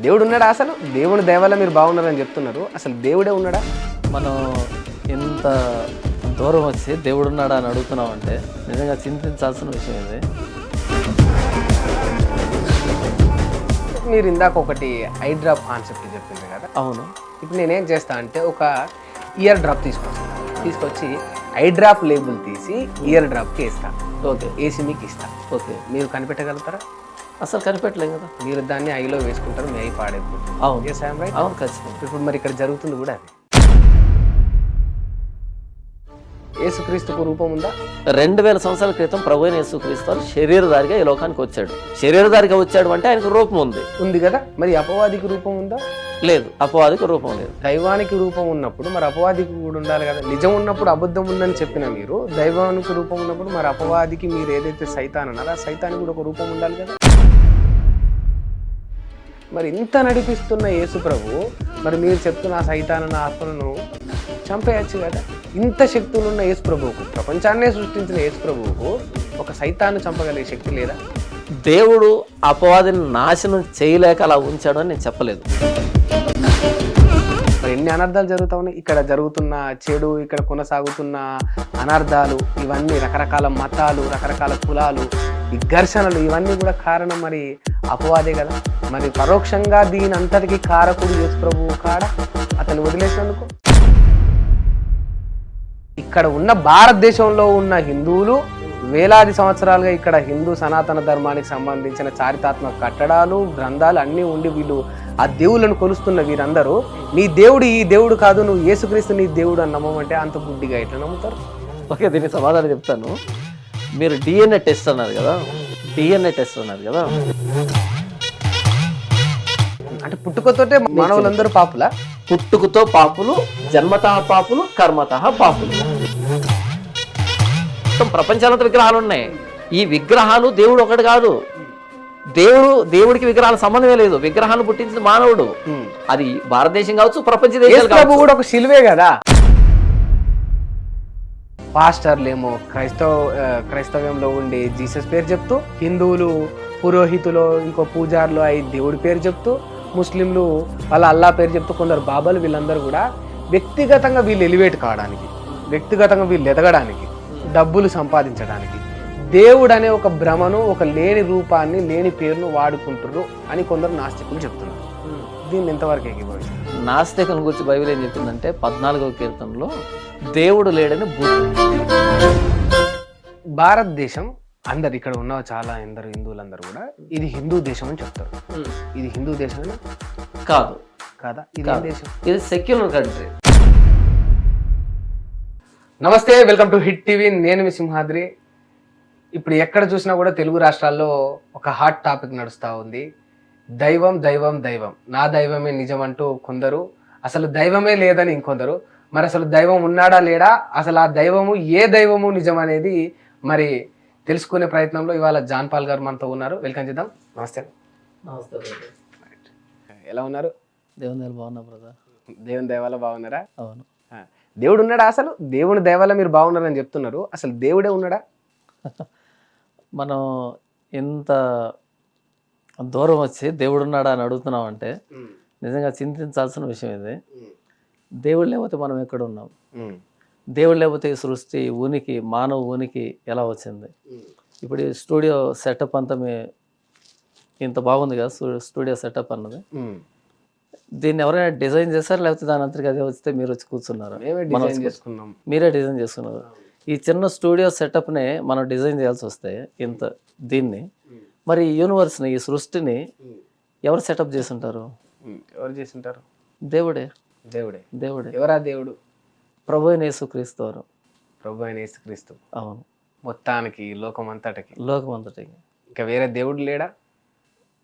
దేవుడు ఉన్నాడా అసలు? దేవుని దయవల్ల మీరు బాగున్నారని చెప్తున్నారు. అసలు దేవుడే ఉన్నాడా? మనం ఇంత దూరం వచ్చి దేవుడు ఉన్నాడా అని అడుగుతున్నాం అంటే నిజంగా చింతించాల్సిన విషయం ఇది. మీరు ఇందాక ఒకటి ఐ డ్రాప్ కాన్సెప్ట్ చెప్పింది కదా? అవును. ఇప్పుడు నేనేం చేస్తా అంటే ఒక ఇయర్ డ్రాప్ తీసుకొస్తాను తీసుకొచ్చి ఐ డ్రాప్ లేబుల్ తీసి ఇయర్ డ్రాప్కి వేస్తా. ఓకే. వేసి మీకు ఇస్తా. ఓకే. మీరు కనిపెట్టగలుగుతారా? అసలు కనిపెట్టలేం కదా. మీరు దాన్ని ఐలో వేసుకుంటారు మీ ఐ పాడైపోతుంది. అవును. Yes, I am right? అవును ఖచ్చితంగా. ఇప్పుడు మరి ఇక్కడ జరుగుతుంది కూడా అది. యేసుక్రీస్తుకు రూపం ఉందా? రెండు వేల సంవత్సరాల క్రితం ప్రభు అయిన యేసుక్రీస్తు శరీరధారిగా ఈ లోకానికి వచ్చాడు. శరీరధారిగా వచ్చాడు అంటే ఆయనకు రూపం ఉంది. ఉంది కదా? మరి అపవాదికి రూపం ఉందా? లేదు అపవాదికి రూపం లేదు. దైవానికి రూపం ఉన్నప్పుడు మరి అపవాదికి కూడా ఉండాలి కదా. నిజం ఉన్నప్పుడు అబద్ధం ఉందని చెప్పిన మీరు దైవానికి రూపం ఉన్నప్పుడు మరి అపవాదికి మీరు ఏదైతే సైతాన్ అన్నారో ఆ సైతానికి కూడా ఒక రూపం ఉండాలి కదా? మరి ఇంత నడిపిస్తున్న యేసు ప్రభు మరి మీరు చెప్తున్న ఆ సైతానన్న ఆత్మలను చంపేయచ్చు కదా? ఇంత శక్తులు ఉన్న యేసు ప్రభువుకు ప్రపంచాన్నే సృష్టించిన యేసు ప్రభువుకు ఒక సైతాన్ని చంపగలిగే శక్తి లేదా? దేవుడు అపవాదిని నాశనం చేయలేక అలా ఉంచాడు అని నేను చెప్పలేదు. మరి ఎన్ని అనర్థాలు జరుగుతా ఉన్నాయి ఇక్కడ జరుగుతున్న చెడు ఇక్కడ కొనసాగుతున్న అనర్థాలు ఇవన్నీ రకరకాల మతాలు రకరకాల కులాలు ఈ ఘర్షణలు ఇవన్నీ కూడా కారణం మరి అపవాదే కదా. మరి పరోక్షంగా దీని అంతటికి కారకుడు యేసు ప్రభు కాడ? అతను వదిలేసినందుకు? ఇక్కడ ఉన్న భారతదేశంలో ఉన్న హిందువులు వేలాది సంవత్సరాలుగా ఇక్కడ హిందూ సనాతన ధర్మానికి సంబంధించిన చారిత్రాత్మక కట్టడాలు గ్రంథాలు అన్నీ ఉండి వీళ్ళు ఆ దేవుళ్ళను కొలుస్తున్న వీరందరూ నీ దేవుడు ఈ దేవుడు కాదు నువ్వు యేసుక్రీస్తు నీ దేవుడు అని నమ్మమంటే అంత గుడ్డిగా ఎట్లా నమ్ముతారు? ఓకే దీనికి సమాధానం చెప్తాను. మీరు డిఎన్ఏ టెస్ట్ అన్నారు కదా. డిఎన్ఏ టెస్ట్ అన్నారు కదా. అంటే పుట్టుకతోటే మానవులందరూ పాపులా? పుట్టుకతో పాపులు జన్మతః పాపులు కర్మతః పాపులు. మొత్తం ప్రపంచాలంతా విగ్రహాలు ఉన్నాయి. ఈ విగ్రహాలు దేవుడు ఒకటి కాదు. దేవుడు దేవుడికి విగ్రహాల సంబంధమే లేదు. విగ్రహాన్ని పుట్టించిన మానవుడు. అది భారతదేశం కావచ్చు ప్రపంచ దేశాలు కూడా ఒక శిలువే కదా. పాస్టర్లేమో క్రైస్తవ క్రైస్తవ్యంలో ఉండే జీసస్ పేరు చెప్తూ హిందువులు పురోహితులు ఇంకో పూజారులు అయి దేవుడి పేరు చెప్తూ ముస్లింలు వాళ్ళ అల్లా పేరు చెప్తూ కొందరు బాబాలు వీళ్ళందరూ కూడా వ్యక్తిగతంగా వీళ్ళు ఎలివేట్ కావడానికి వ్యక్తిగతంగా వీళ్ళు ఎదగడానికి డబ్బులు సంపాదించడానికి దేవుడు అనే ఒక భ్రమను ఒక లేని రూపాన్ని లేని పేరును వాడుకుంటున్నారు అని కొందరు నాస్తికులు చెప్తున్నారు. దీన్ని ఎంతవరకు ఏకీభవిస్తారు నాస్తికం గురించి బైబిల్ ఏం చెప్పిందంటే పద్నాలుగవ కీర్తనలో దేవుడు లేడని భారతదేశం అందరు ఇక్కడ ఉన్న చాలా ఎందరు హిందువులందరూ కూడా ఇది హిందూ దేశం అని చెప్తారు. ఇది హిందూ దేశం కాదు. కాదా? ఇది దేశం? ఇది సెక్యులర్ కంట్రీ. నమస్తే వెల్కమ్ టు హిట్ టీవీ. నేను మీ సింహాద్రి. ఇప్పుడు ఎక్కడ చూసినా కూడా తెలుగు రాష్ట్రాల్లో ఒక హాట్ టాపిక్ నడుస్తూ ఉంది. దైవం దైవం దైవం. నా దైవమే నిజం అంటూ కొందరు అసలు దైవమే లేదని ఇంకొందరు. మరి అసలు దైవం ఉన్నాడా లేడా? అసలు ఆ దైవము ఏ దైవము నిజం అనేది మరి తెలుసుకునే ప్రయత్నంలో ఇవాళ జాన్ పాల్ గారు మనతో ఉన్నారు. వెల్కమ్ చేద్దాం. నమస్తే. ఎలా ఉన్నారు? దేవుని దయవల్ల బాగున్నా బ్రదర్. దేవుని దయవల్ల బాగున్నారా? అవును. దేవుడు ఉన్నాడా అసలు? దేవుని దయవల్ల మీరు బాగున్నారని చెప్తున్నారు. అసలు దేవుడే ఉన్నాడా? మనం ఇంత దూరం వచ్చి దేవుడు ఉన్నాడా అని అడుగుతున్నాం అంటే నిజంగా చింతించాల్సిన విషయం ఇది. దేవుడు లేకపోతే మనం ఎక్కడ ఉన్నాం? దేవుడు లేకపోతే ఈ సృష్టి ఉనికి మానవ ఉనికి ఎలా వచ్చింది? ఇప్పుడు ఈ స్టూడియో సెటప్ అంతా మీ ఇంత బాగుంది కదా స్టూ- స్టూడియో సెటప్ అన్నది. దీన్ని ఎవరైనా డిజైన్ చేశారు? లేకపోతే దాని అంతటికి అదే వస్తే మీరు వచ్చి కూర్చున్నారు? మీరే డిజైన్ చేసుకున్నారు. ఈ చిన్న స్టూడియో సెటప్నే మనం డిజైన్ చేయాల్సి వస్తే ఇంత దీన్ని మరి యూనివర్స్ని ఈ సృష్టిని ఎవరు సెటప్ చేసి ఉంటారు ఎవరు చేసింటారు? దేవుడే. దేవుడే. దేవుడే. ఎవరా దేవుడు? ప్రభు అయిన యేసుక్రీస్తు వారు. ప్రభు అయిన యేసుక్రీస్తు. అవును. మొత్తానికి లోకం అంతటికి లోకం అంతటికి ఇంకా వేరే దేవుడు లేడా?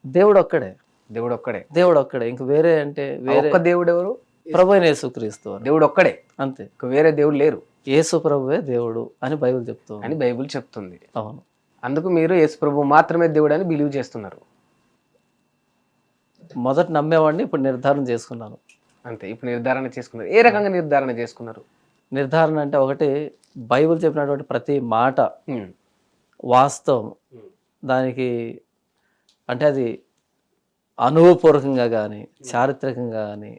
దేవుడు ఒక్కడే దేవుడు ఒక్కడే దేవుడు ఒక్కడే ఇంక వేరే అంటే వేరే ఒక్క దేవుడు ఎవరు ప్రభు అయిన యేసుక్రీస్తు వారు. దేవుడు ఒక్కడే అంతే. ఇంకా వేరే దేవుడు లేరు. యేసు ప్రభువే దేవుడు అని బైబిల్ చెప్తుంది. అని బైబిల్ చెప్తుంది. అవును. అందుకు మీరు యేసు ప్రభు మాత్రమే దేవుడు అని బిలీవ్ చేస్తున్నారు. మొదట నమ్మేవాడిని ఇప్పుడు నిర్ధారణ చేసుకున్నాను. అంతే ఇప్పుడు నిర్ధారణ చేసుకున్నారు. ఏ రకంగా నిర్ధారణ చేసుకున్నారు? నిర్ధారణ అంటే ఒకటి బైబిల్ చెప్పినటువంటి ప్రతి మాట వాస్తవం. దానికి అంటే అది అనుభవపూర్వకంగా కానీ చారిత్రకంగా కానీ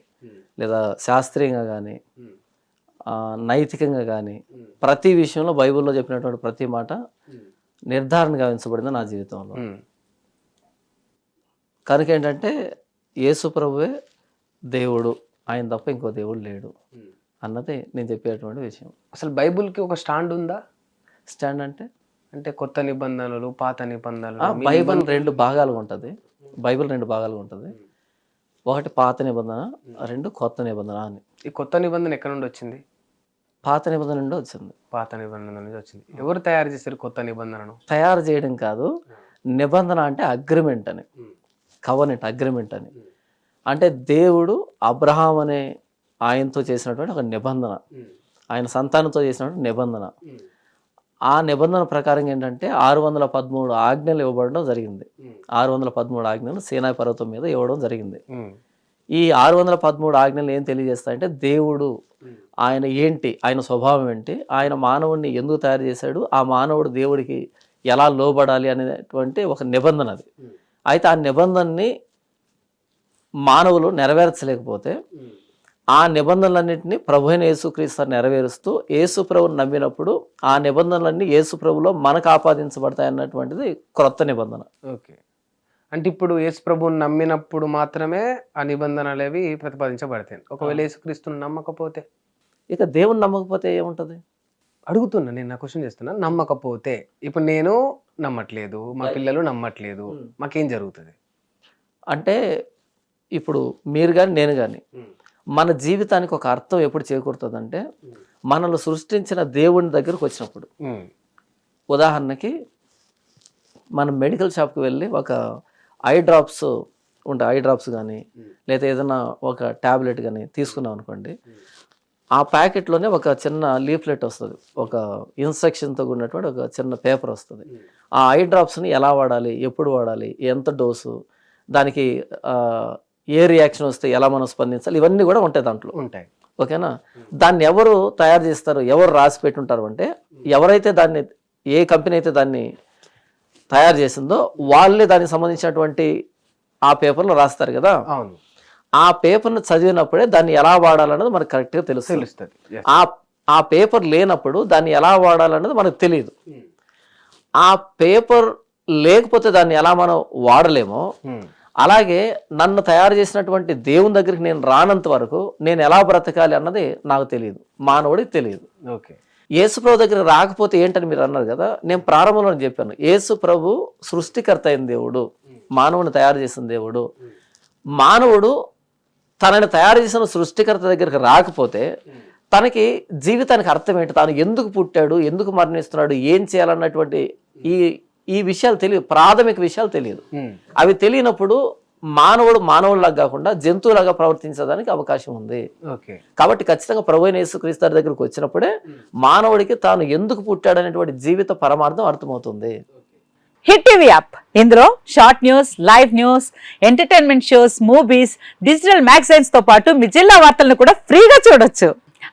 లేదా శాస్త్రీయంగా కానీ నైతికంగా కానీ ప్రతి విషయంలో బైబిల్లో చెప్పినటువంటి ప్రతి మాట నిర్ధారణ గావించబడింది నా జీవితంలో. కనుక ఏంటంటే యేసు ప్రభువే దేవుడు. ఆయన తప్ప ఇంకో దేవుడు లేడు. అన్నది నేను చెప్పేటువంటి విషయం. అసలు బైబిల్కి ఒక స్టాండ్ ఉందా? స్టాండ్ అంటే? అంటే కొత్త నిబంధనలు పాత నిబంధనలు బైబిల్ రెండు భాగాలుగా ఉంటుంది. బైబిల్ రెండు భాగాలుగా ఉంటుంది. ఒకటి పాత నిబంధన రెండు కొత్త నిబంధన అని. ఈ కొత్త నిబంధన ఎక్కడ నుండి వచ్చింది? పాత నిబంధన నుండి వచ్చింది. పాత నిబంధన నుంచి వచ్చింది. ఎవరు తయారు చేశారు కొత్త నిబంధనను? తయారు చేయడం కాదు నిబంధన అంటే అగ్రిమెంట్ అని. కవనెంట్ అగ్రిమెంట్ అని. అంటే దేవుడు అబ్రహాం అనే ఆయనతో చేసినటువంటి ఒక నిబంధన. ఆయన సంతానంతో చేసినటువంటి నిబంధన. ఆ నిబంధన ప్రకారం ఏంటంటే ఆరు వందల పదమూడు ఆజ్ఞలు ఇవ్వబడడం జరిగింది. ఆరు వందల పదమూడు ఆజ్ఞలు సేనాయి పర్వతం మీద ఇవ్వడం జరిగింది. ఈ ఆరు వందల పదమూడు ఆజ్ఞలు ఏం తెలియజేస్తాయంటే దేవుడు ఆయన ఏంటి ఆయన స్వభావం ఏంటి ఆయన మానవుడిని ఎందుకు తయారు చేశాడు ఆ మానవుడు దేవుడికి ఎలా లోబడాలి అనేటువంటి ఒక నిబంధన అది. అయితే ఆ నిబంధనని మానవులు నెరవేర్చలేకపోతే ఆ నిబంధనలన్నింటినీ ప్రభు అయిన యేసుక్రీస్తు నెరవేరుస్తూ యేసు ప్రభుని నమ్మినప్పుడు ఆ నిబంధనలన్నీ యేసు ప్రభులో మనకు ఆపాదించబడతాయి అన్నటువంటిది క్రొత్త నిబంధన. ఓకే. అంటే ఇప్పుడు యేసు ప్రభువుని నమ్మినప్పుడు మాత్రమే ఆ నిబంధనలు అవి ప్రతిపాదించబడతాయి. ఒకవేళ యేసుక్రీస్తుని నమ్మకపోతే? ఇక దేవుని నమ్మకపోతే ఏముంటుంది? అడుగుతున్నా నేను నా క్వశ్చన్ చేస్తున్నా. నమ్మకపోతే ఇప్పుడు నేను నమ్మట్లేదు మా పిల్లలు నమ్మట్లేదు మాకేం జరుగుతుంది? అంటే ఇప్పుడు మీరు కానీ నేను కానీ మన జీవితానికి ఒక అర్థం ఎప్పుడు చేకూరుతుందంటే మనల్ని సృష్టించిన దేవుని దగ్గరకు వచ్చినప్పుడు. ఉదాహరణకి మనం మెడికల్ షాప్కి వెళ్ళి ఒక ఐ డ్రాప్స్ ఉంటాయి ఐ డ్రాప్స్ కానీ లేదా ఏదైనా ఒక ట్యాబ్లెట్ కానీ తీసుకున్నాం అనుకోండి ఆ ప్యాకెట్లోనే ఒక చిన్న లీఫ్లెట్ వస్తుంది. ఒక ఇన్స్ట్రక్షన్తో ఉన్నటువంటి ఒక చిన్న పేపర్ వస్తుంది. ఆ ఐ డ్రాప్స్ని ఎలా వాడాలి? ఎప్పుడు వాడాలి? ఎంత డోసు దానికి ఏ రియాక్షన్ వస్తే ఎలా మనం స్పందించాలి? ఇవన్నీ కూడా ఉంటాయి దాంట్లో. ఉంటాయి. ఓకేనా? దాన్ని ఎవరు తయారు చేస్తారు? ఎవరు రాసి పెట్టుంటారు అంటే ఎవరైతే దాన్ని ఏ కంపెనీ అయితే దాన్ని తయారు చేసిందో వాళ్ళే దానికి సంబంధించినటువంటి ఆ పేపర్లో రాస్తారు కదా? ఆ పేపర్ను చదివినప్పుడే దాన్ని ఎలా వాడాలన్నది మనకు కరెక్ట్గా తెలుస్తుంది. తెలుస్తుంది. ఆ ఆ పేపర్ లేనప్పుడు దాన్ని ఎలా వాడాలన్నది మనకు తెలియదు ఆ పేపర్ లేకపోతే దాన్ని ఎలా మనం వాడలేమో ఉమ్. అలాగే నన్ను తయారు చేసినటువంటి దేవుని దగ్గరికి నేను రానంత వరకు నేను ఎలా బ్రతకాలి అన్నది నాకు తెలియదు మానవుడికి తెలియదు ఓకే. యేసు ప్రభు దగ్గరికి రాకపోతే ఏంటని మీరు అన్నారు కదా నేను ప్రారంభంలో చెప్పాను. యేసు ప్రభు సృష్టికర్త అయిన దేవుడు మానవుని తయారు చేసిన దేవుడు. మానవుడు తనని తయారు చేసిన సృష్టికర్త దగ్గరికి రాకపోతే తనకి జీవితానికి అర్థం ఏంటి? తాను ఎందుకు పుట్టాడు? ఎందుకు మరణిస్తున్నాడు? ఏం చేయాలన్నటువంటి ఈ ఈ విషయాలు తెలియదు. ప్రాథమిక విషయాలు తెలియదు. అవి తెలియనప్పుడు మానవుడు మానవుడిలాగా కాకుండా జంతువులాగా ప్రవర్తించడానికి అవకాశం ఉంది. ఓకే. కాబట్టి ఖచ్చితంగా ప్రభు యేసుక్రీస్తు దగ్గరికి వచ్చినప్పుడే మానవుడికి తాను ఎందుకు పుట్టాడనేటువంటి జీవిత పరమార్థం అర్థమవుతుంది. Hit TV app. ఇందులో short news live news entertainment shows movies digital మ్యాగజైన్స్తో పాటు మీ జిల్లా వార్తలను కూడా ఫ్రీగా చూడొచ్చు.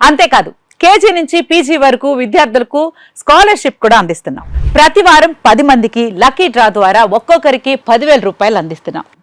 అంతేకాదు కేజీ నుంచి పీజీ వరకు విద్యార్థులకు స్కాలర్షిప్ కూడా అందిస్తున్నాం. ప్రతి వారం పది మందికి లక్కీ డ్రా ద్వారా ఒక్కొక్కరికి పదివేల రూపాయలు అందిస్తున్నాం.